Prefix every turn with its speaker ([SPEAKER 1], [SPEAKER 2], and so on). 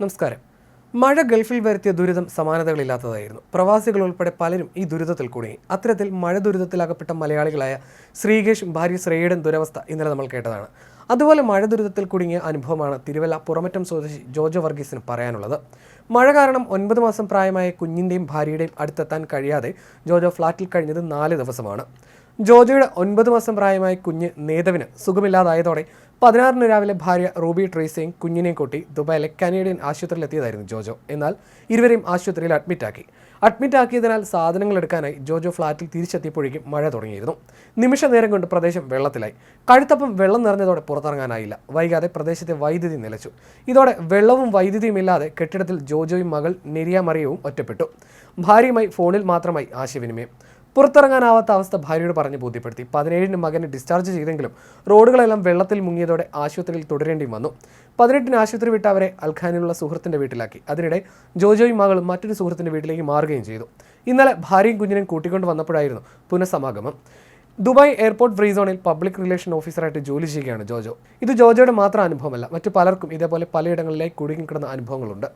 [SPEAKER 1] നമസ്കാരം. മഴ ഗൾഫിൽ വരുത്തിയ ദുരിതം സമാനതകളില്ലാത്തതായിരുന്നു. പ്രവാസികൾ ഉൾപ്പെടെ പലരും ഈ ദുരിതത്തിൽ കുടുങ്ങി. അത്തരത്തിൽ മഴ ദുരിതത്തിലകപ്പെട്ട മലയാളികളായ ശ്രീകേഷും ഭാര്യ ശ്രേയയുടെ ദുരവസ്ഥ ഇന്നലെ നമ്മൾ കേട്ടതാണ്. അതുപോലെ മഴ ദുരിതത്തിൽ കുടുങ്ങിയ അനുഭവമാണ് തിരുവല്ല പുറമറ്റം സ്വദേശി ജോജോ വർഗീസിന് പറയാനുള്ളത്. മഴ കാരണം ഒൻപത് മാസം പ്രായമായ കുഞ്ഞിന്റെയും ഭാര്യയുടെയും അടുത്തെത്താൻ കഴിയാതെ ജോജോ ഫ്ളാറ്റിൽ കഴിഞ്ഞത് നാല് ദിവസമാണ്. ജോജോയുടെ ഒൻപത് മാസം പ്രായമായ കുഞ്ഞ് നേതവിന് സുഖമില്ലാതായതോടെ പതിനാറിന് രാവിലെ ഭാര്യ റൂബി ട്രേസിയും കുഞ്ഞിനെയും കൂട്ടി ദുബായിലെ കനേഡിയൻ ആശുപത്രിയിൽ എത്തിയതായിരുന്നു ജോജോ. എന്നാൽ ഇരുവരെയും ആശുപത്രിയിൽ അഡ്മിറ്റാക്കി. അഡ്മിറ്റ് ആക്കിയതിനാൽ സാധനങ്ങൾ എടുക്കാനായി ജോജോ ഫ്ളാറ്റിൽ തിരിച്ചെത്തിയപ്പോഴേക്കും മഴ തുടങ്ങിയിരുന്നു. നിമിഷ നേരം കൊണ്ട് പ്രദേശം വെള്ളത്തിലായി. കഴുത്തപ്പം വെള്ളം നിറഞ്ഞതോടെ പുറത്തിറങ്ങാനായില്ല. വൈകാതെ പ്രദേശത്തെ വൈദ്യുതി നിലച്ചു. ഇതോടെ വെള്ളവും വൈദ്യുതിയും ഇല്ലാതെ കെട്ടിടത്തിൽ ജോജോയും മകൾ നെരിയ മറിയവും ഒറ്റപ്പെട്ടു. ഭാര്യയുമായി ഫോണിൽ മാത്രമായി ആശയവിനിമയം. പുറത്തിറങ്ങാനാവാത്ത അവസ്ഥ ഭാര്യയോട് പറഞ്ഞ് ബോധ്യപ്പെടുത്തി. പതിനേഴിന് മകനെ ഡിസ്ചാർജ് ചെയ്തെങ്കിലും റോഡുകളെല്ലാം വെള്ളത്തിൽ മുങ്ങിയതോടെ ആശുപത്രിയിൽ തുടരേണ്ടി വന്നു. പതിനെട്ടിന് ആശുപത്രി വിട്ട് അവരെ അൽഖാനിലുള്ള സുഹൃത്തിന്റെ വീട്ടിലാക്കി. അതിനിടെ ജോജോയും മകളും മറ്റൊരു സുഹൃത്തിന്റെ വീട്ടിലേക്ക് മാറുകയും ചെയ്തു. ഇന്നലെ ഭാര്യയും കുഞ്ഞിനെയും കൂട്ടിക്കൊണ്ട് വന്നപ്പോഴായിരുന്നു പുനഃസമാഗമം. ദുബായ് എയർപോർട്ട് ഫ്രീ സോണിൽ പബ്ലിക് റിലേഷൻ ഓഫീസറായിട്ട് ജോലി ചെയ്യുകയാണ് ജോജോ. ഇത് ജോജോയുടെ മാത്രം അനുഭവമല്ല മറ്റു പലർക്കും ഇതേപോലെ പലയിടങ്ങളിലായി കുടുങ്ങിക്കിടന്ന അനുഭവങ്ങളുണ്ട്.